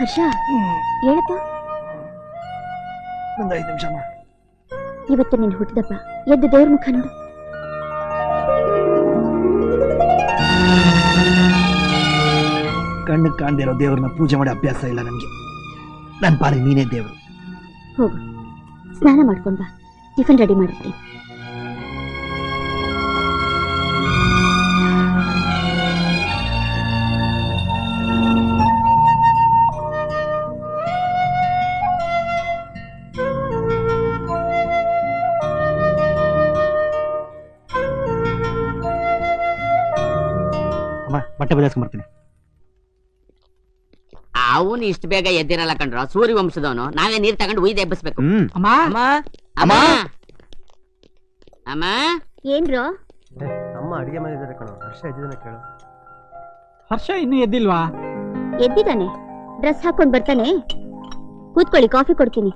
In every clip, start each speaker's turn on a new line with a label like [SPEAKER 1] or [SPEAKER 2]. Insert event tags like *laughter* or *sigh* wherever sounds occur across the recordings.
[SPEAKER 1] ಹರ್ಷ ಹೇಳಪ್ಪ.
[SPEAKER 2] ಒಂದು ಐದು ನಿಮಿಷ
[SPEAKER 1] ಇವತ್ತು ನಿನ್ ಹುಟ್ಟಿದಪ್ಪ. ಎದ್ದು ದೇವ್ರ ಮುಖ ನೋಡು.
[SPEAKER 2] ಕಣ್ಣು ಕಾಣ್ದಿರೋ ದೇವ್ರನ್ನ ಪೂಜೆ ಮಾಡಿ ಅಭ್ಯಾಸ ಇಲ್ಲ ನನಗೆ. ನನ್ನ ಪಾಲಿಗೆ ನೀನೇ ದೇವರು.
[SPEAKER 1] ಹೋಗು. ಸ್ನಾನ ಮಾಡ್ಕೊಂಡ್ ಬಾ. ಟಿಫಿನ್ ರೆಡಿ ಮಾಡಿರ್ತೀನಿ.
[SPEAKER 2] ಬಟ್ಟೆ ಬದಲಾಯಿಸ್ಕೊಂಬರ್ತೀನಿ
[SPEAKER 3] ಅವನು ಇಷ್ಟು ಬೇಗ ಎದ್ದಿರಲ್ಲ ಕಣ್ರ. ಸೂರ್ಯ ವಂಶದವನು ನಾವೇ ನೀರ್ ತಗೊಂಡು ಉಯ್ದು ಎಬ್ಬಿಸ್ಬೇಕು.
[SPEAKER 2] ಹ್ಮ್.
[SPEAKER 4] ಅಮ್ಮ.
[SPEAKER 3] ಅಮ್ಮ. ಅಮ್ಮ. ಅಮ್ಮ.
[SPEAKER 1] ಏನ್ರೋ?
[SPEAKER 5] ಅಮ್ಮ ಅಡಿಗೆ ಮಾಡಿದ್ದಾರೆ ಕಣೋ. ಹರ್ಷ ಇದ್ದಿದ್ದಾನೆ ಕೇಳು.
[SPEAKER 4] ಹರ್ಷ ಇನ್ನೂ ಎದ್ದಿಲ್ವಾ?
[SPEAKER 1] ಎದ್ದಿದ್ದಾನೆ. ಡ್ರೆಸ್ ಹಾಕೊಂಡ್ ಬರ್ತಾನೆ. ಕೂತ್ಕೊಳ್ಳಿ ಕಾಫಿ ಕೊಡ್ತೀನಿ.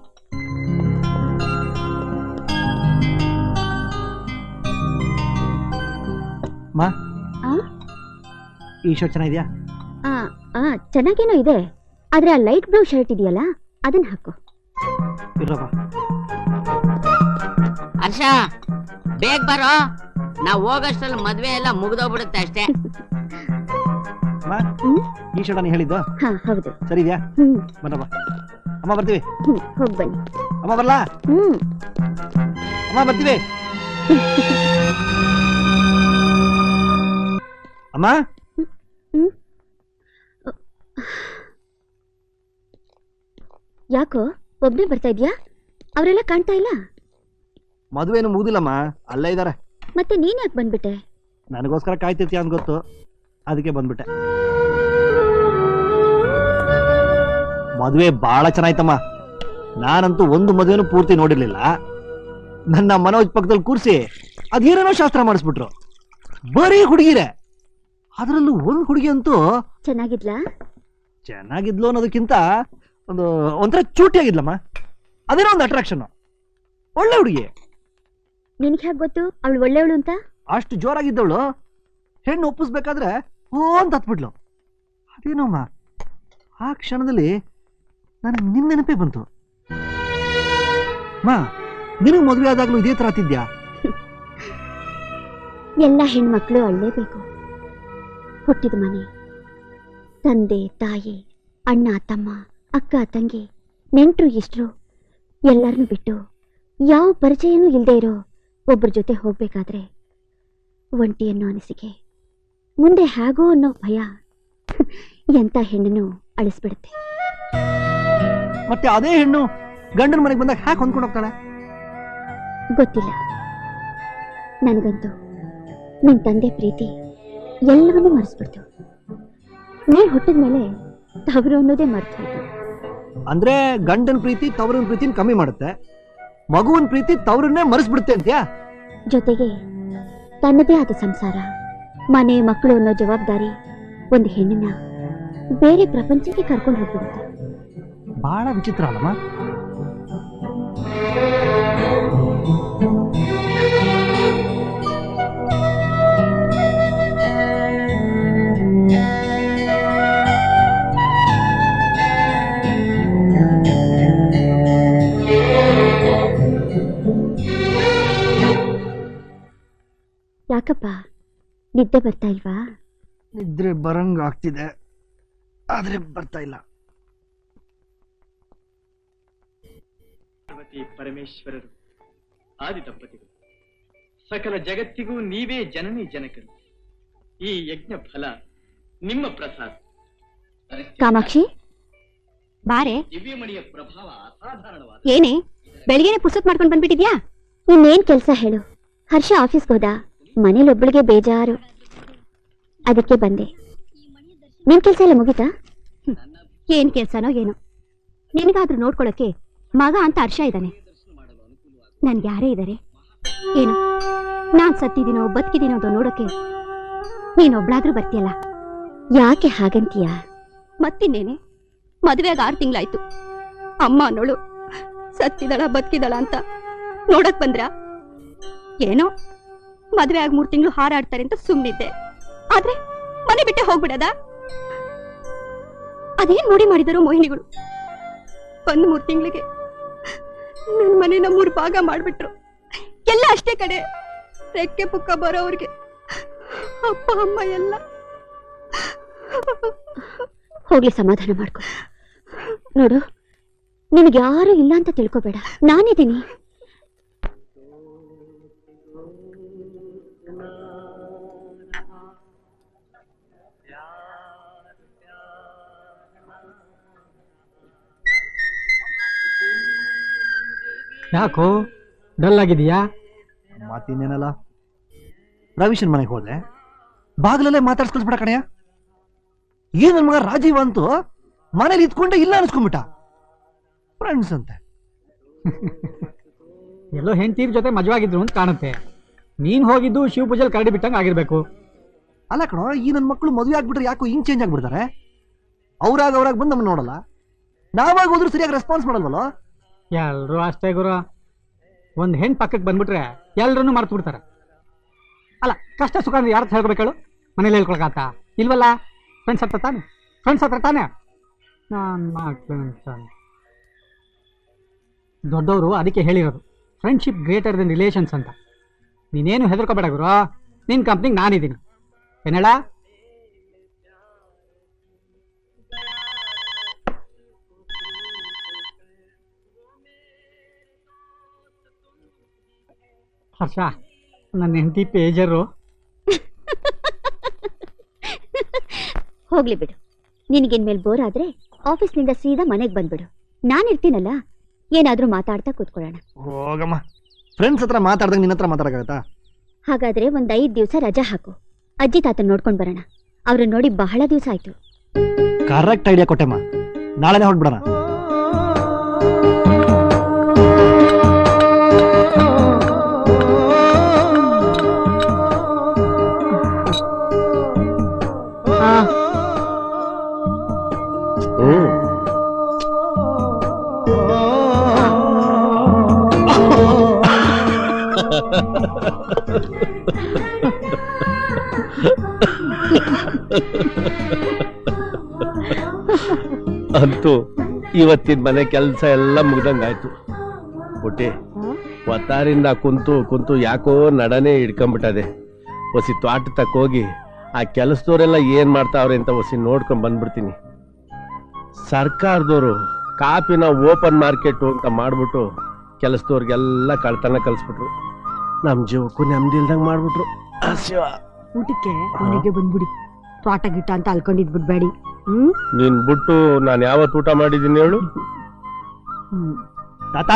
[SPEAKER 2] ಅಮ್ಮ? ಈ ಶರ್ಟ್ ಚೆನ್ನಾಗಿದ್ಯಾ?
[SPEAKER 1] ಆ ಆ ಚೆನ್ನಾಗೇನೋ ಇದೆ. ಆದ್ರೆ ಆ ಲೈಟ್ ಬ್ಲೂ ಶರ್ಟ್ ಇದೆಯಲ್ಲ ಅದನ್ನ ಹಾಕು.
[SPEAKER 2] ಇರಪ್ಪ
[SPEAKER 3] ಹರ್ಷ ಬೇಗ ಬರೋ. ನಾವ್ ಹೋಗಷ್ಟ್ರಲ್ಲಿ ಮದ್ವೆ ಎಲ್ಲ ಮುಗ್ದೋಗ್ಬಿಡುತ್ತೆ ಅಷ್ಟೇ. *laughs*
[SPEAKER 2] ಅಮ್ಮ
[SPEAKER 1] ಹ್ಮ್?
[SPEAKER 2] ಈ ಶರ್ಟ್ ನಾನು ಹೇಳಿದ್ದು.
[SPEAKER 1] ಹಾ ಹೌದು.
[SPEAKER 2] ಸರಿ ಇದೆಯಾ?
[SPEAKER 1] ಹ್ಮ್.
[SPEAKER 2] ಬನ್ನಪ್ಪ ಅಮ್ಮ ಬರ್ತೀವಿ.
[SPEAKER 1] ಹ್ಮ್ ಹೋಗ್ ಬನ್ನಿ.
[SPEAKER 2] ಅಮ್ಮ ಬರ್ಲಾ?
[SPEAKER 1] ಹ್ಮ್.
[SPEAKER 2] ಅಮ್ಮ ಬರ್ತೀವಿ. *laughs* ಅಮ್ಮ?
[SPEAKER 1] ಯಾಕೋ ಒಬ್ನೇ ಬರ್ತಾ ಇದೆಯಾ? ಅವರೆಲ್ಲ ಕಾಣ್ತಾ ಇಲ್ಲ?
[SPEAKER 2] ಮದುವೆನು ಮುಗುದಿಲ್ಲಮ್ಮ ಅಲ್ಲೇ ಇದ್ದಾರೆ.
[SPEAKER 1] ಮತ್ತೆ ನೀನ್ ಯಾಕೆ ಬಂದ್ಬಿಟ್ಟೆ?
[SPEAKER 2] ನನಗೋಸ್ಕರ ಕಾಯ್ತಿರ್ತೀಯ ಅಂತ ಗೊತ್ತು. ಅದಕ್ಕೆ ಬಂದ್ಬಿಟ್ಟೆ. ಮದುವೆ ಬಹಳ ಚೆನ್ನಾಯ್ತಮ್ಮ. ನಾನಂತೂ ಒಂದು ಮದುವೆನೂ ಪೂರ್ತಿ ನೋಡಿರ್ಲಿಲ್ಲ. ನನ್ನ ಮನೋಜ್ ಪಕ್ಕದಲ್ಲಿ ಕೂರಿಸಿ ಅದೇನೇನೋ ಶಾಸ್ತ್ರ ಮಾಡಿಸ್ಬಿಟ್ರು. ಬರೀ ಹುಡುಗಿರೆ. ಅದರಲ್ಲೂ ಒಂದು ಹುಡುಗಿ ಅಂತೂ
[SPEAKER 1] ಚೆನ್ನಾಗಿದ್ಲಾ?
[SPEAKER 2] ಚೆನ್ನಾಗಿದ್ಲು ಅನ್ನೋದಕ್ಕಿಂತ ಒಂದು ಒಂಥರ ಚೂಟಿ ಆಗಿದ್ಲಮ್ಮ ಅದೇನೋ ಒಂದು ಅಟ್ರಾಕ್ಷನ್ ಒಳ್ಳೆ ಹುಡುಗಿ.
[SPEAKER 1] ನಿನಗೆ ಹೇಗೆ ಗೊತ್ತು? ಅವಳು ಒಳ್ಳೆಯವಳು ಅಂತ?
[SPEAKER 2] ಅಷ್ಟು ಜೋರಾಗಿದ್ದವಳು. ಹೆಣ್ಣು ಒಪ್ಪಿಸ್ಬೇಕಾದ್ರೆ ಓ ಅಂತ ಹತ್ಬಿಟ್ಲು ಅದೇನೋಮ್ಮ? ಆ ಕ್ಷಣದಲ್ಲಿ ನನಗೆ ನಿನ್ನ ನೆನಪೇ ಬಂತು. ಮಾ ನಿನಗೆ ಮದುವೆ ಆದಾಗಲೂ ಇದೇ ತರ ಆತಿದ್ಯಾ *laughs*
[SPEAKER 1] ಎಲ್ಲ ಹೆಣ್ಮಕ್ಳು ಅಳ್ಳೇಬೇಕು ಹುಟ್ಟಿದ ಮನೆ. ತಂದೆ ತಾಯಿ ಅಣ್ಣ ತಮ್ಮ. ಅಕ್ಕ ತಂಗಿ ನೆಂಟರು ಇಷ್ಟರು ಎಲ್ಲರನ್ನೂ ಬಿಟ್ಟು ಯಾವ ಪರಿಚಯನೂ ಇಲ್ಲದೆ ಇರೋ ಒಬ್ಬರ ಜೊತೆ ಹೋಗಬೇಕಾದ್ರೆ ಒಂಟಿ ಅನ್ನೋ ಅನಿಸಿಕೆ. ಮುಂದೆ ಹೇಗೋ ಅನ್ನೋ ಭಯ *laughs* ಎಂಥ ಹೆಣ್ಣನ್ನು ಅಳಿಸ್ಬಿಡುತ್ತೆ.
[SPEAKER 2] ಮತ್ತೆ ಅದೇ ಹೆಣ್ಣು ಗಂಡನ ಮನೆಗೆ ಬಂದಾಗ ಹ್ಯಾಕ್ ಹೊಂದ್ಕೊಂಡು ಹೋಗ್ತಾಳೆ?
[SPEAKER 1] ಗೊತ್ತಿಲ್ಲ. ನನಗಂತೂ ನಿನ್ ತಂದೆ ಪ್ರೀತಿ ಎಲ್ಲವನ್ನೂ ಮರೆಸ್ಬಿಡ್ತು. ನೀ ಹುಟ್ಟಿದ ಮೇಲೆ ತವರು ಅನ್ನೋದೇ ಮರ್ತು
[SPEAKER 2] ಅಂದ್ರೆ ಗಂಡನ ಪ್ರೀತಿ ತವರಿನ ಪ್ರೀತಿನ ಕಮ್ಮಿ ಮಾಡುತ್ತೆ. ಮಗುವಿನ ಪ್ರೀತಿ ತವರನ್ನೇ ಮರೆಸ್ಬಿಡುತ್ತೆ ಅಂತ್ಯಾ?
[SPEAKER 1] ಜೊತೆಗೆ ತನ್ನದೇ ಆದ ಸಂಸಾರ ಮನೆ ಮಕ್ಕಳು ಅನ್ನೋ ಜವಾಬ್ದಾರಿ ಒಂದು ಹೆಣ್ಣಿನ ಬೇರೆ ಪ್ರಪಂಚಕ್ಕೆ ಕರ್ಕೊಂಡು ಹೋಗ್ಬಿಡುತ್ತೆ.
[SPEAKER 2] ಬಹಳ ವಿಚಿತ್ರ ಅಲ್ಲಮ್ಮ.
[SPEAKER 1] ಯಾಕಪ್ಪ? ನಿದ್ದೆ ಬರ್ತಾ ಇಲ್ವಾ?
[SPEAKER 2] ನಿದ್ರೆ ಬರಂಗ್ ಆಗ್ತಿದೆ. ಆದ್ರೆ ಬರ್ತಾ ಇಲ್ಲ.
[SPEAKER 6] ಪಾರ್ವತಿ ಪರಮೇಶ್ವರರು ಆದಿ ದಂಪತಿಗಳು ಸಕಲ ಜಗತ್ತಿಗೂ ನೀವೇ ಜನನಿ ಜನಕರು. ಈ ಯಜ್ಞ ಫಲ ನಿಮ್ಮ ಪ್ರಸಾದ.
[SPEAKER 1] ಕಾಮಾಕ್ಷಿ ಬಾರೆ.
[SPEAKER 6] ದಿವ್ಯಮಣಿಯ ಪ್ರಭಾವ ಅಸಾಧಾರಣವಾದ
[SPEAKER 1] ಏನೇ ಬೆಳಿಗ್ಗೆನೆ ಪುಸ್ತಕ ಮಾಡ್ಕೊಂಡು ಬಂದ್ಬಿಟ್ಟಿದ್ಯಾ? ಇನ್ನೇನ್ ಕೆಲಸ ಹೇಳು. ಹರ್ಷ ಆಫೀಸ್ಗೆ ಹೋದ. ಮನೇಲಿ ಒಬ್ಬಳಿಗೆ ಬೇಜಾರು. ಅದಕ್ಕೆ ಬಂದೆ. ನಿನ್ ಕೆಲ್ಸ ಎಲ್ಲ ಮುಗಿತಾ. ಏನ್ ಕೆಲ್ಸನೋ ಏನೋ. ನಿನಗಾದ್ರೂ ನೋಡ್ಕೊಳಕ್ಕೆ ಮಗ ಅಂತ ಹರ್ಷ ಇದ್ದಾನೆ. ನನ್ಗೆ ಯಾರೇ ಇದ್ದಾರೆ ಏನು? ನಾನ್ ಸತ್ತಿದ್ದೀನೋ, ಬದುಕಿದ್ದೀನೋ ಅಂತ ನೋಡೋಕೆ ನೀನೊಬ್ಳಾದ್ರೂ ಬರ್ತೀಯಲ್ಲ? ಯಾಕೆ ಹಾಗಂತೀಯ? ಮತ್ತಿನ್ನೇನೆ? ಮದುವೆಗೆ ಆರು ತಿಂಗಳಾಯ್ತು. ಅಮ್ಮ ಅನ್ನೋಳು ಸತ್ತಿದಳ ಬದುಕಿದಳ ಅಂತ ನೋಡಕ್ ಬಂದ್ರ? ಏನೋ? ಮದ್ವೆ ಆಗಿ ಮೂರ್ ತಿಂಗಳು ಹಾರಾಡ್ತಾರೆ ಅಂತ ಸುಮ್ಮನಿದ್ದೆ ಆದ್ರೆ ಮನೆ ಬಿಟ್ಟೆ ಹೋಗ್ಬಿಡದ? ಅದೇನ್ ನೋಡಿ ಮಾಡಿದರು ಮೋಹಿನಿಗಳು? ಒಂದ್ ಮೂರ್ ತಿಂಗಳಿಗೆ ನನ್ ಮನೆನ ಮೂರ್ ಭಾಗ ಮಾಡ್ಬಿಟ್ರು. ಎಲ್ಲ ಅಷ್ಟೇ ಕಡೆ. ರೆಕ್ಕೆ ಪುಕ್ಕ ಬರೋವ್ರಿಗೆ ಅಪ್ಪ, ಅಮ್ಮ ಎಲ್ಲ. ಹೋಗ್ಲಿ, ಸಮಾಧಾನ ಮಾಡ್ಕೊ. ನೋಡು, ನಿನಗೆ ಯಾರು ಇಲ್ಲ ಅಂತ ತಿಳ್ಕೊಬೇಡ. ನಾನಿದ್ದೀನಿ.
[SPEAKER 4] ಯಾಕೋ? ಡಲ್ ಆಗಿದೆಯಾ
[SPEAKER 2] ಮಾತಿನ್ನೇನಲ್ಲ. ರವೀಶನ್ ಮನೆಗೆ ಹೋದೆ. ಬಾಗಿಲಲ್ಲೇ ಮಾತಾಡ್ಸ್ಕೊಳ್ಸ್ಬಿಡ ಕಣಯ್ಯ. ಏನ್ ನನ್ನ ಮಗ ರಾಜೀವ್ ಅಂತೂ ಮನೇಲಿ ಇದ್ಕೊಂಡೆ ಇಲ್ಲ ಅನ್ಸ್ಕೊಂಬಿಟ್ಟ ಫ್ರೆಂಡ್ಸ್ ಅಂತೆ. *laughs*
[SPEAKER 4] ಎಲ್ಲೋ ಹೆಂಡತಿ ಜೊತೆ ಮಜವಾಗಿದ್ರು ಅಂತ ಕಾಣುತ್ತೆ. ನೀನ್ ಹೋಗಿದ್ದು ಶಿವ ಪೂಜೆಲ್ ಕರಡಿ ಬಿಟ್ಟಂಗೆ ಆಗಿರ್ಬೇಕು.
[SPEAKER 2] ಅಲ್ಲ ಕಣೋ ಈ ನನ್ನ ಮಕ್ಕಳು ಮದುವೆ ಆಗ್ಬಿಟ್ರೆ ಯಾಕೋ ಹಿಂಗ್ ಚೇಂಜ್ ಆಗ್ಬಿಡ್ತಾರೆ? ಅವ್ರಾಗ ಅವ್ರಾಗ ಬಂದು ನಮ್ಮನ್ನ ನೋಡಲ್ಲ. ನಾವಾಗ ಹೋದ್ರು ಸರಿಯಾಗಿ ರೆಸ್ಪಾನ್ಸ್ ಮಾಡಲ್ವಲ್ಲ?
[SPEAKER 4] ಎಲ್ರು ಅಷ್ಟೇ ಗುರು. ಒಂದು ಹೆಣ್ಣು ಪಕ್ಕಕ್ಕೆ ಬಂದ್ಬಿಟ್ರೆ ಎಲ್ಲರೂ ಮರ್ತು ಬಿಡ್ತಾರೆ. ಅಲ್ಲ, ಕಷ್ಟ ಸುಖ ಅಂದ್ರೆ ಯಾರು ಹೇಳ್ಬೇಕು ಹೇಳು? ಮನೇಲಿ ಹೇಳ್ಕೊಳಕಾತ? ಇಲ್ವಲ್ಲ? ಫ್ರೆಂಡ್ಸ್ ಹತ್ರ ತಾನೆ? ಫ್ರೆಂಡ್ಸ್ ಹತ್ರ ತಾನೆ? ನಾನು ಮಾಡ್ತೇನೆ. ದೊಡ್ಡವರು ಅದಕ್ಕೆ ಹೇಳಿರೋದು. ಫ್ರೆಂಡ್ಶಿಪ್ ಗ್ರೇಟರ್ ದೆನ್ ರಿಲೇಷನ್ಸ್ ಅಂತ. ನೀನೇನು ಹೆದರ್ಕೋಬೇಡ ಗುರು. ನಿನ್ ಕಂಪ್ನಿಗೆ ನಾನಿದ್ದೀನಿ. ಏನೇಳ ಹರ್ಷ ನನ್ನ ಹೆಂಡತಿ ಪೇಜರು.
[SPEAKER 1] ಹೋಗ್ಲಿ ಬಿಡು. ನಿನಗಿನ್ಮೇಲೆ ಬೋರ್ ಆದ್ರೆ ಆಫೀಸ್ನಿಂದ ಸೀದಾ ಮನೆಗೆ ಬಂದ್ಬಿಡು. ನಾನಿರ್ತೀನಲ್ಲ ಏನಾದ್ರೂ ಮಾತಾಡ್ತಾ ಕೂತ್ಕೊಳ್ಳೋಣ.
[SPEAKER 2] ಹೋಗಮ್ಮ. ಫ್ರೆಂಡ್ಸ್ ಹತ್ರ ಮಾತಾಡ್ದಾಗ ನಿನ್ನ ಹತ್ರ ಮಾತಾಡಕ್ಕಾಗತ್ತಾ?
[SPEAKER 1] ಹಾಗಾದ್ರೆ ಒಂದ್ ಐದ್ ದಿವಸ ರಜಾ ಹಾಕು. ಅಜ್ಜಿ ತಾತನ್ ನೋಡ್ಕೊಂಡ್ ಬರೋಣ. ಅವ್ರನ್ನ ನೋಡಿ ಬಹಳ ದಿವಸ ಆಯ್ತು.
[SPEAKER 2] ಕರೆಕ್ಟ್ ಐಡಿಯಾ ಕೊಟ್ಟೆಮ್ಮ. ನಾಳೆನೇ ಹೊರಟ್ಬಿಡೋಣ
[SPEAKER 5] ಇವತ್ತಿನ ಮನೆ ಕೆಲಸ ಎಲ್ಲ ಮುಗ್ದಂಗಾಯ್ತು. ಪುಟ್ಟಿ ಒತ್ತಾರಿಂದ ಕುಂತು ಕುಂತು ಯಾಕೋ ನಡನೆ ಹಿಡ್ಕೊಂಬಿಟ್ಟದೆ. ಒಸಿ ತ್ವಾಟ ತಕ್ಕ ಹೋಗಿ ಆ ಕೆಲಸದವರೆಲ್ಲ ಏನ್ ಮಾಡ್ತಾವ್ರೆ ಅಂತ ಒಸಿ ನೋಡ್ಕೊಂಡ್ ಬಂದ್ಬಿಡ್ತೀನಿ. ಸರ್ಕಾರದವರು ಕಾಪಿನ ಓಪನ್ ಮಾರ್ಕೆಟ್ ಅಂತ ಮಾಡ್ಬಿಟ್ಟು ಕೆಲಸದವ್ರಿಗೆಲ್ಲ ಕಳ್ತನ ಕಲಿಸ್ಬಿಟ್ರು. ನಮ್ಮ ಜೀವಕ್ಕೂ ನೆಮ್ಮದಿ ಇಲ್ದಂಗ್ ಮಾಡ್ಬಿಟ್ರು.
[SPEAKER 7] ಊಟಕ್ಕೆ ಮನೆಗೆ ಬಂದ್ಬಿಡಿ. ತೋಟ ಗಿಟ್ಟ ಅಂತ ಅಲ್ಕೊಂಡಿದ್ ಬಿಡ್ಬೇಡಿ. ಹ್ಮ್?
[SPEAKER 5] ನೀನ್ ಬಿಟ್ಟು ನಾನು ಯಾವತ್ತು ಊಟ ಮಾಡಿದ್ದೀನಿ ಹೇಳು.
[SPEAKER 2] ತಾತ?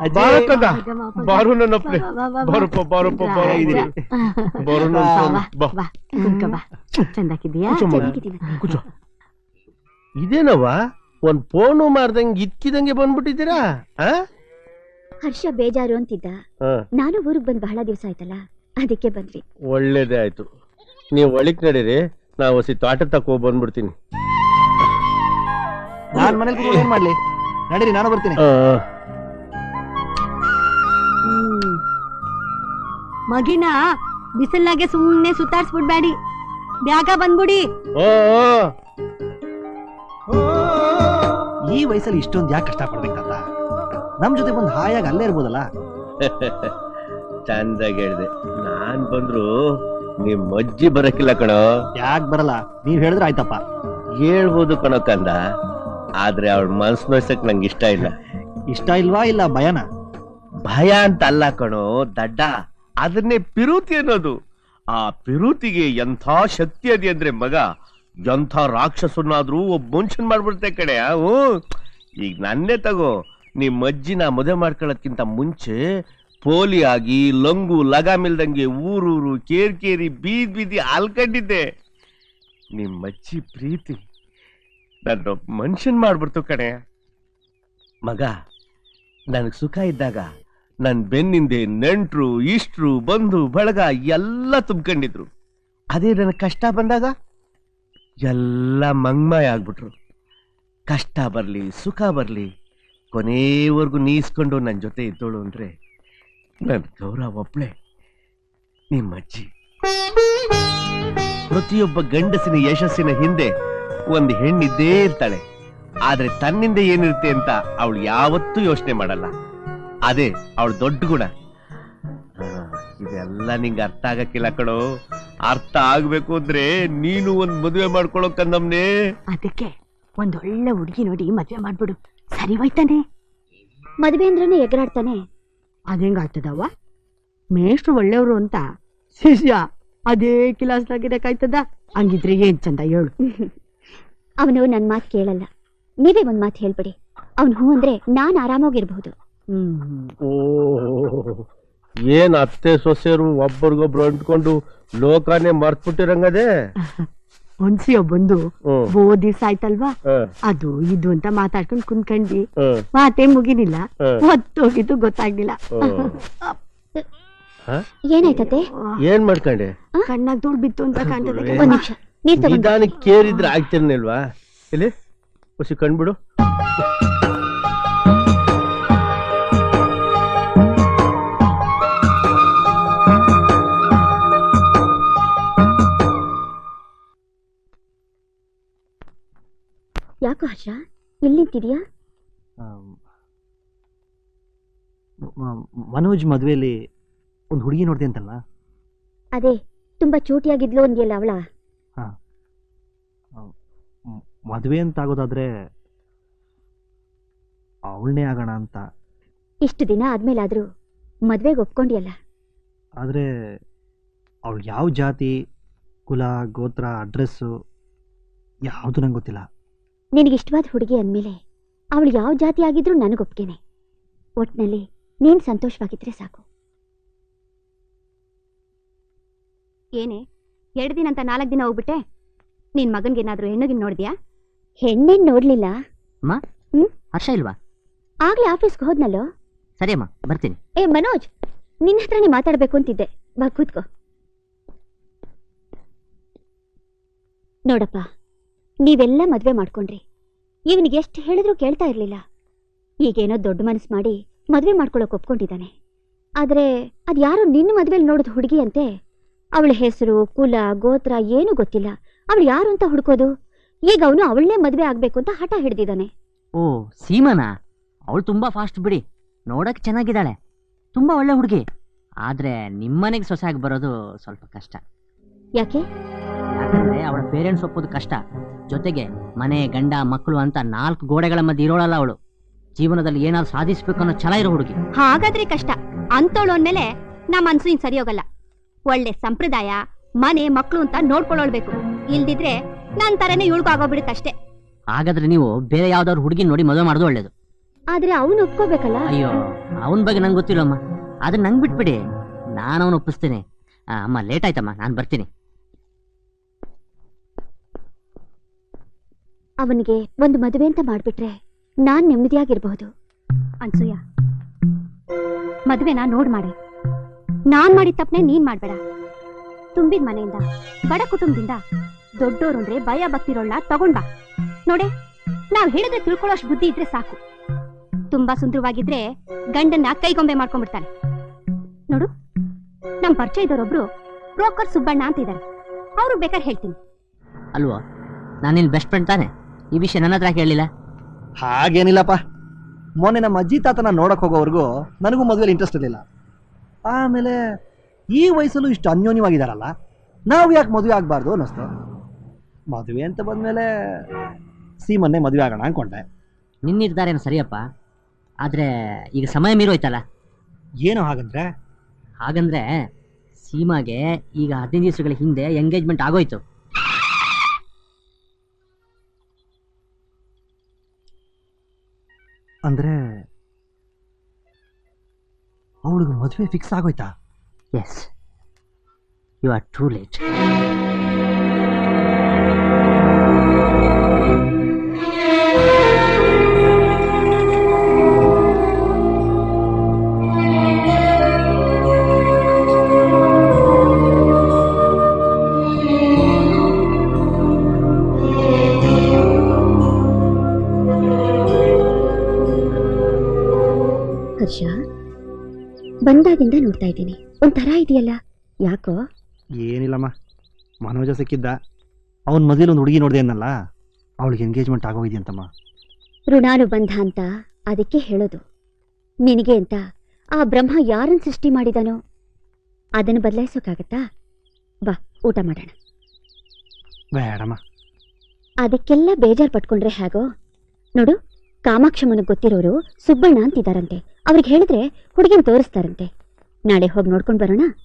[SPEAKER 2] ಅಜ್ಜಿ
[SPEAKER 5] ಬಾರು. ಬಾರಪ್ಪ ಬಾರಪ್ಪ ಬಾರೋ
[SPEAKER 2] ಹೇಗಿದ್ದೀರಿ?
[SPEAKER 5] ಬಾರು
[SPEAKER 7] ಬಾ,
[SPEAKER 5] ನನ್ನ ಬಾ
[SPEAKER 7] ಬಾ. ಕುಂತ್ಕೊ ಬಾ. ಚಂದಾಕಿದ್ಯಾ
[SPEAKER 5] ಕೂತ್ಕೊ ಮಗ.
[SPEAKER 1] ಚೆನ್ನಾಗಿದ್ದೀನಲ್ಲ?
[SPEAKER 5] ಕೂತ್ಕೊ. ಇದೇನವ್ವ? ಒಂದ್ ಫೋನು ಮಾಡ್ದಂಗ್ ಇದ್ಕಿದಂಗೆ ಬಂದ್ಬಿಟ್ಟಿದ್ದೀರಾ? ಆ?
[SPEAKER 1] ಹರ್ಷ ಬೇಜಾರು ಅಂತಿದ್ದ.
[SPEAKER 5] ಆ,
[SPEAKER 1] ನಾನು ಊರಿಗೆ ಬಂದ್ ಬಹಳ ದಿವಸ ಆಯ್ತಲ್ಲ? ಅದಕ್ಕೆ ಬಂದ್ವಿ.
[SPEAKER 5] ಒಳ್ಳೇದೇ ಆಯ್ತು. ನೀವು ಒಳಿಕ್ ನಡೀರಿ. ನಾ ಹೊಸಿ ತೋಟ ತಕೋ ಹೋಗಿ ಬಂದ್ಬಿಡ್ತೀನಿ.
[SPEAKER 2] ನಾನ್ ಮನೇಲಿ ಕೂತ್ಕೊಂಡು ಏನ್ ಮಾಡ್ಲಿ? ನಡೀರಿ ನಾನು ಬರ್ತೀನಿ.
[SPEAKER 7] ಮಗಿನ ಬಿಸಿಲ್ನಾಗೆ ಸುಮ್ಮನೆ ಸುತ್ತಾಡ್ಸ್ಬಿಡ್ಬೇಡಿ. ಬ್ಯಾಗ ಬಂದ್ಬಿಡಿ.
[SPEAKER 5] ಓ.
[SPEAKER 2] ಈ ವಯಸ್ಸಲ್ಲಿ ಇಷ್ಟೊಂದು ಯಾಕೆ ಕಷ್ಟ ಪಡ್ಬೇಕಂತ ನಮ್ ಜೊತೆ ಬಂದು ಹಾಯಾಗಿ ಅಲ್ಲೇ ಇರ್ಬೋದಲ್ಲ? *laughs*
[SPEAKER 5] ಚಂದಾಗಿ ಹೇಳಿದೆ. ನಾನ್ ಬಂದ್ರು ನಿಮ್ ಅಜ್ಜಿ ಬರಕಿಲ್ಲ ಕಣೋ.
[SPEAKER 2] ಯಾಕೆ ಬರಲ್ಲ? ನೀವ್ ಹೇಳಿದ್ರೆ ಆಯ್ತಪ್ಪ.
[SPEAKER 5] ಹೇಳ್ಬೋದು ಕಣೋ ಕಂದ. ಆದ್ರೆ ಅವಳ ಮನ್ಸು ನೋಯ್ಸಕ್ ನಂಗೆ ಇಷ್ಟ ಇಲ್ಲ.
[SPEAKER 2] ಇಷ್ಟ ಇಲ್ವಾ ಇಲ್ಲ ಭಯನ?
[SPEAKER 5] ಭಯ ಅಂತ ಅಲ್ಲ ಕಣೋ ದಡ್ಡ. ಅದನ್ನೇ ಪಿರುತಿ ಅನ್ನೋದು. ಆ ಪಿರುತಿಗೆ ಎಂಥ ಶಕ್ತಿ ಅದೇ ಅಂದ್ರೆ ಮಗ. ಎಂಥ ರಾಕ್ಷಸನ್ನಾದ್ರೂ ಒಬ್ಬ ಮನುಷ್ಯನ್ ಮಾಡ್ಬಿಡ್ತೆ ಕಡೆ ಅವು ಈಗ ನನ್ನೇ ತಗೋ. ನಿಮ್ ಅಜ್ಜಿನ ಮದುವೆ ಮಾಡ್ಕೊಳ್ಳೋದ್ಕಿಂತ ಮುಂಚೆ ಪೋಲಿ ಆಗಿ ಲಂಗು ಲಗಾಮಿಲ್ದಂಗೆ ಊರೂರು ಕೇರ್ ಕೇರಿ ಬೀದ್ ಬೀದಿ ಅಲ್ಕಂಡಿದ್ದೆ ನಿಮ್ಮ ಅಜ್ಜಿ ಪ್ರೀತಿ ನನ್ನ ಮನುಷ್ಯನ್ ಮಾಡ್ಬಿಡ್ತು ಕಣೆ. ಮಗ, ನನಗೆ ಸುಖ ಇದ್ದಾಗ ನನ್ನ ಬೆನ್ನಿಂದೆ ನೆಂಟ್ರು, ಇಷ್ಟ್ರು, ಬಂಧು, ಬಳಗ ಎಲ್ಲ ತುಂಬ್ಕೊಂಡಿದ್ರು. ಅದೇ ನನಗೆ ಕಷ್ಟ ಬಂದಾಗ ಎಲ್ಲ ಮಂಗ್ಮಯ ಆಗ್ಬಿಟ್ರು. ಕಷ್ಟ ಬರಲಿ, ಸುಖ ಬರಲಿ, ಕೊನೆವರೆಗೂ ನೀಸ್ಕೊಂಡು ನನ್ನ ಜೊತೆ ಇದ್ದೋಳು ಅಂದ್ರೆ ನನ್ ಗೌರವ ಒಬ್ಳೆ ನಿಮ್ಮ ಅಜ್ಜಿ. ಪ್ರತಿಯೊಬ್ಬ ಗಂಡಸಿನ ಯಶಸ್ಸಿನ ಹಿಂದೆ ಒಂದು ಹೆಣ್ಣಿದ್ದೇ ಇರ್ತಾಳೆ. ಆದ್ರೆ ತನ್ನಿಂದ ಏನಿರುತ್ತೆ ಅಂತ ಅವಳು ಯಾವತ್ತೂ ಯೋಚನೆ ಮಾಡಲ್ಲ. ಅದೇ, ಅವಳು ದೊಡ್ಡ ಗುಣ. ಇದೆಲ್ಲ ನಿಂಗೆ ಅರ್ಥ ಆಗಕ್ಕಿಲ್ಲ ಕಣೋ. ಅರ್ಥ ಆಗ್ಬೇಕು ಅಂದ್ರೆ ನೀನು ಒಂದ್ ಮದುವೆ ಮಾಡ್ಕೊಳಕ್ಕಂದಮ್ನೆ
[SPEAKER 7] ಅದಕ್ಕೆ ಒಂದೊಳ್ಳೆ ಹುಡುಗಿ ನೋಡಿ ಮದ್ವೆ ಮಾಡ್ಬಿಡು. ಸರಿ ಹೋಯ್ತಾನೆ.
[SPEAKER 1] ಮದುವೆ ಅಂದ್ರೆ ಎಗರಾಡ್ತಾನೆ.
[SPEAKER 7] ಅದೇಂಗಾಗ್ತದವ್ವ ಮೇಷ್ಟ್ರು ಒಳ್ಳೆಯವರು ಅಂತ ಶಿಷ್ಯ ಅದೇ ಕಿಲಾಸ್ನಾಗಿರಕ್ಕಾಯ್ತದ ಹಂಗಿದ್ರೆ ಏನ್ ಚಂದ ಹೇಳು. *laughs*
[SPEAKER 1] ಅವನು ನನ್ನ ಮಾತು ಕೇಳಲ್ಲ. ನೀವೇ ಒಂದ್ ಮಾತು ಹೇಳ್ಬಿಡಿ. ಅವನು ಹೂ ಅಂದ್ರೆ ನಾನು ಆರಾಮಾಗಿರ್ಬಹುದು.
[SPEAKER 7] ಹ್ಮ್
[SPEAKER 5] ಓ ಏನ್ ಅತ್ತೆ ಸೊಸೆರು ಒಬ್ಬರಿಗೊಬ್ರು ಅಂಟ್ಕೊಂಡು ಲೋಕಾನೇ ಮರ್ತ್ಬಿಟ್ಟಿರಂಗದೆ? *laughs*
[SPEAKER 7] ಒಂದ್ಸಿಯೋ ಬಂದು ಓ ದಿವ್ಸ ಆಯ್ತಲ್ವಾ? ಅದು ಇದು ಅಂತ ಮಾತಾಡ್ಕೊಂಡ್
[SPEAKER 5] ಕುನ್ಕಂಡಿ
[SPEAKER 7] ಮಾತೆ ಮುಗಿನಿಲ್ಲ ಹೊತ್ತೋಗಿದ್ದು ಗೊತ್ತಾಗ್ಲಿಲ್ಲ.
[SPEAKER 1] ಏನಾಯ್ತತೆ?
[SPEAKER 5] ಏನ್ ಮಾಡ್ಕೊಂಡೆ?
[SPEAKER 7] ಕಣ್ಣಾಗ್ ಧೂಳ್ ಬಿತ್ತು ಅಂತ ಕಾಣ್ತದೆ.
[SPEAKER 1] ಒಂದ್ ನಿಮಿಷ. ನೀರ್ ತಗೊಂಡ್.
[SPEAKER 5] ನಿಧಾನಕ್ಕೆ ಕೇರಿದ್ರೆ ಆಗ್ತಿರ್ನಿಲ್ವಾ ಇಲ್ಲಿ ಖುಷಿ ಕಂಡ್ಬಿಡು
[SPEAKER 1] ಯಾಕೋ ಹರ್ಷ ಇಲ್ಲಿ ನಿಂತಿದ್ಯಾ
[SPEAKER 2] ಮನೋಜ್ ಮದುವೆಯಲ್ಲಿ ಒಂದು ಹುಡುಗಿ ನೋಡಿದೆ ಅಂತಲ್ಲ?
[SPEAKER 1] ಅದೇ ತುಂಬಾ ಚೂಟಿಯಾಗಿದ್ಲು ಅಂದ್ಯಲ್ಲ ಅವಳ?
[SPEAKER 2] ಮದುವೆ ಅಂತ ಆಗೋದಾದ್ರೆ ಅವಳನ್ನೇ ಆಗೋಣ ಅಂತ.
[SPEAKER 1] ಇಷ್ಟು ದಿನ ಆದ್ಮೇಲಾದ್ರೂ ಮದ್ವೆಗೆ ಒಪ್ಕೊಂಡಿಯಲ್ಲ?
[SPEAKER 2] ಆದ್ರೆ ಅವಳು ಯಾವ ಜಾತಿ ಕುಲ ಗೋತ್ರ ಅಡ್ರೆಸ್ಸು ಯಾವುದು ನಂಗೆ ಗೊತ್ತಿಲ್ಲ.
[SPEAKER 1] ನಿನಗೆ ಇಷ್ಟವಾದ ಹುಡುಗಿ ಅಂದಮೇಲೆ ಅವಳು ಯಾವ ಜಾತಿ ಆಗಿದ್ರೂ ನನಗೊಪ್ಕೇನೆ ಒಟ್ನಲ್ಲಿ ನೀನ್ ಸಂತೋಷವಾಗಿದ್ರೆ ಸಾಕು. ಏನೇ ಎರಡು ದಿನ ಅಂತ ನಾಲ್ಕು ದಿನ ಹೋಗ್ಬಿಟ್ಟೆ? ನಿನ್ ಮಗನ್ಗೇನಾದ್ರೂ ಹೆಣ್ಣುಗಿನ್ ನೋಡಿದ್ಯಾ? ಹೆಣ್ಣೇನ್ ನೋಡ್ಲಿಲ್ಲ.
[SPEAKER 3] ಹರ್ಷ ಇಲ್ವಾ?
[SPEAKER 1] ಆಗ್ಲೇ ಆಫೀಸ್ಗೆ ಹೋದ್ನಲ್ಲೋ?
[SPEAKER 3] ಸರಿ ಅಮ್ಮ ಬರ್ತೀನಿ.
[SPEAKER 1] ಏ ಮನೋಜ್ ನಿನ್ನ ಹತ್ರನೇ ಮಾತಾಡ್ಬೇಕು ಅಂತಿದ್ದೆ. ಬಾ ಕೂತ್ಕೋ. ನೋಡಪ್ಪ ನೀವೆಲ್ಲ ಮದ್ವೆ ಮಾಡ್ಕೊಂಡ್ರಿ. ಇವನಿಗೆ ಎಷ್ಟು ಹೇಳಿದ್ರೂ ಕೇಳ್ತಾ ಇರ್ಲಿಲ್ಲ. ಈಗೇನೋ ದೊಡ್ಡ ಮನಸ್ಸು ಮಾಡಿ ಮದ್ವೆ ಮಾಡ್ಕೊಳಕ್ ಒಪ್ಕೊಂಡಿದ್ದಾನೆ. ಆದ್ರೆ ಅದ್ಯಾರೋ ನಿನ್ನ ಮದುವೆಲಿ ನೋಡಿದ ಹುಡುಗಿ ಅಂತೆ. ಅವಳ ಹೆಸರು ಕುಲ ಗೋತ್ರ ಏನೂ ಗೊತ್ತಿಲ್ಲ. ಅವಳು ಯಾರು ಅಂತ ಹುಡ್ಕೋದು? ಈಗ ಅವನು ಅವಳನ್ನೇ ಮದ್ವೆ ಆಗ್ಬೇಕು ಅಂತ ಹಠ ಹಿಡ್ದಿದ್ದಾನೆ.
[SPEAKER 3] ಓ ಸೀಮನಾ? ಅವಳು ತುಂಬಾ ಫಾಸ್ಟ್ ಬಿಡಿ. ನೋಡಕ್ ಚೆನ್ನಾಗಿದ್ದಾಳೆ. ತುಂಬಾ ಒಳ್ಳೆ ಹುಡುಗಿ. ಆದ್ರೆ ನಿಮ್ಮನೆಗೆ ಸೊಸೆಯಾಗಿ ಬರೋದು ಸ್ವಲ್ಪ ಕಷ್ಟ.
[SPEAKER 1] ಯಾಕೆ?
[SPEAKER 3] ಯಾಕಂದ್ರೆ ಅವಳ ಪೇರೆಂಟ್ಸ್ ಒಪ್ಪೋದು ಕಷ್ಟ. ಜೊತೆಗೆ ಮನೆ ಗಂಡ ಮಕ್ಕಳು ಅಂತ ನಾಲ್ಕು ಗೋಡೆಗಳ ಮಧ್ಯೆ ಇರೋಳಲ್ಲ ಅವಳು. ಜೀವನದಲ್ಲಿ ಏನಾದ್ರು ಸಾಧಿಸ್ಬೇಕು ಅನ್ನೋ ಛಲ ಇರೋ ಹುಡುಗಿ.
[SPEAKER 1] ಹಾಗಾದ್ರೆ ಕಷ್ಟ. ಅಂತೋಳು ಅಂದ್ಮೇಲೆ ನಮ್ಮ ಮನ್ಸು ಇನ್ ಸರಿ ಹೋಗಲ್ಲ ಒಳ್ಳೆ ಸಂಪ್ರದಾಯ ಮನೆ ಮಕ್ಕಳು ಅಂತ ನೋಡ್ಕೊಳ್ಳೋಳ್ಬೇಕು. ಇಲ್ದಿದ್ರೆ ನನ್ ತರನೇ ಇಳ್ಕೊ ಆಗೋಗ್ಬಿಡುತ್ತಷ್ಟೇ
[SPEAKER 3] ಹಾಗಾದ್ರೆ ನೀವು ಬೇರೆ ಯಾವ್ದಾದ್ರು ಹುಡುಗಿ ನೋಡಿ ಮದುವೆ ಮಾಡೋದು ಒಳ್ಳೇದು.
[SPEAKER 1] ಆದ್ರೆ ಅವನು ಒಪ್ಕೋಬೇಕಲ್ಲ?
[SPEAKER 3] ಅಯ್ಯೋ ಅವನ ಬಗ್ಗೆ ನಂಗೆ ಗೊತ್ತಿಲ್ಲಮ್ಮ. ಅದನ್ನ ನಂಗೆ ಬಿಟ್ಬಿಡಿ. ನಾನು ಅವನು ಒಪ್ಪಿಸ್ತೀನಿ. ಆ, ಅಮ್ಮ ಲೇಟ್ ಆಯ್ತಮ್ಮ. ನಾನು ಬರ್ತೀನಿ.
[SPEAKER 1] ಅವನಿಗೆ ಒಂದು ಮದುವೆ ಅಂತ ಮಾಡ್ಬಿಟ್ರೆ ನಾನ್ ನೆಮ್ಮದಿಯಾಗಿರ್ಬಹುದು. ಅನ್ಸೂಯ ಮದುವೆನ ನೋಡ್ ಮಾಡಿ. ನಾನ್ ಮಾಡಿದ ತಪ್ಪನೆ ನೀನ್ ಮಾಡ್ಬೇಡ. ತುಂಬಿದ ಮನೆಯಿಂದ ಬಡ ಕುಟುಂಬದಿಂದ ದೊಡ್ಡೋರು ಅಂದ್ರೆ ಭಯ ಭಕ್ತಿರೋಳ್ನ ತಗೊಂಡ್ ಬಾ. ನೋಡೆ ನಾವ್ ಹೇಳಿದ್ರೆ ತಿಳ್ಕೊಳ್ಳೋಷ್ಟು ಬುದ್ಧಿ ಇದ್ರೆ ಸಾಕು. ತುಂಬಾ ಸುಂದರವಾಗಿದ್ರೆ ಗಂಡನ್ನ ಕೈಗೊಂಬೆ ಮಾಡ್ಕೊಂಡ್ಬಿಡ್ತಾನೆ ನೋಡು ನಮ್ ಪರಿಚಯ ಇದ್ದವರೊಬ್ರು ಬ್ರೋಕರ್ ಸುಬ್ಬಣ್ಣ ಅಂತ ಇದ್ದಾರೆ ಅವ್ರು ಬೇಕಾದ್ರೆ ಹೇಳ್ತೀನಿ.
[SPEAKER 3] ಅಲ್ವಾ? ನಾನಿಲ್ ಬೆಸ್ಟ್ ಫ್ರೆಂಡ್ ತಾನೆ? ಈ ವಿಷಯ ನನ್ನ ಹತ್ರ ಕೇಳಲಿಲ್ಲ.
[SPEAKER 2] ಹಾಗೇನಿಲ್ಲಪ್ಪ. ಮೊನ್ನೆ ನಮ್ಮ ಅಜ್ಜಿ ತಾತನ ನೋಡಕ್ ಹೋಗೋವರೆಗೂ ನನಗೂ ಮದುವೆಲಿ ಇಂಟ್ರೆಸ್ಟ್ ಇರಲಿಲ್ಲ. ಆಮೇಲೆ ಈ ವಯಸ್ಸಲ್ಲೂ ಇಷ್ಟು ಅನ್ಯೋನ್ಯವಾಗಿದ್ದಾರಲ್ಲ ನಾವು ಯಾಕೆ ಮದುವೆ ಆಗಬಾರ್ದು ಅನ್ನಿಸ್ತು. ಮದುವೆ ಅಂತ ಬಂದಮೇಲೆ ಸೀಮನ್ನೇ ಮದುವೆ ಆಗೋಣ ಅನ್ಕೊಂಡೆ.
[SPEAKER 3] ನಿನ್ನ ನಿರ್ಧಾರ ಏನು ಸರಿಯಪ್ಪ? ಆದರೆ ಈಗ ಸಮಯ ಮೀರೋಯ್ತಲ್ಲ.
[SPEAKER 2] ಏನು ಹಾಗಂದ್ರೆ?
[SPEAKER 3] ಹಾಗಂದ್ರೆ ಸೀಮಾಗೆ ಈಗ ಹದಿನೈದು ದಿವಸಗಳ ಹಿಂದೆ ಎಂಗೇಜ್ಮೆಂಟ್ ಆಗೋಯ್ತು.
[SPEAKER 2] ಅಂದ್ರೆ ಅವಳಿಗೆ ಮದುವೆ fix ಆಗೋಯ್ತಾ?
[SPEAKER 3] Yes you are too late
[SPEAKER 1] ನೋಡ್ತಾ ಇದ್ದೀನಿ. ಒಂಥರ ಇದೆಯಲ್ಲ? ಯಾಕೋ?
[SPEAKER 2] ಏನಿಲ್ಲಮ್ಮ. ಮನೋಜ ಸಿಕ್ಕಿದ್ದ. ಅವನ ಮದುವೆಲಿ ಒಂದು ಹುಡುಗಿ ನೋಡಿದೆ ಅನ್ನಲ್ಲ. ಅವಳಿಗೆ ಎಂಗೇಜ್ಮೆಂಟ್ ಆಗೋಗಿದೆಯಂತಮ್ಮ
[SPEAKER 1] ಋಣಾನುಬಂಧ ಅಂತ ಅದಕ್ಕೆ ಹೇಳೋದು. ನಿನಗೆ ಅಂತ ಆ ಬ್ರಹ್ಮ ಯಾರನ್ನು ಸೃಷ್ಟಿ ಮಾಡಿದಾನೋ? ಅದನ್ನು ಬದಲಾಯಿಸೋಕ್ಕಾಗತ್ತಾ ಬಾ ಊಟ ಮಾಡೋಣ.
[SPEAKER 2] ಬೇಡಮ್ಮ.
[SPEAKER 1] ಅದಕ್ಕೆಲ್ಲ ಬೇಜಾರು ಪಟ್ಕೊಂಡ್ರೆ ಹೇಗೋ? ನೋಡು ಕಾಮಾಕ್ಷಮ್ಮನಿಗೆ ಗೊತ್ತಿರೋರು ಸುಬ್ಬಣ್ಣ ಅಂತಿದ್ದಾರಂತೆ ಅವ್ರಿಗೆ ಹೇಳಿದ್ರೆ ಹುಡುಗಿನ ತೋರಿಸ್ತಾರಂತೆ. ನಾಳೆ ಹೋಗಿ ನೋಡ್ಕೊಂಡು ಬರೋಣ?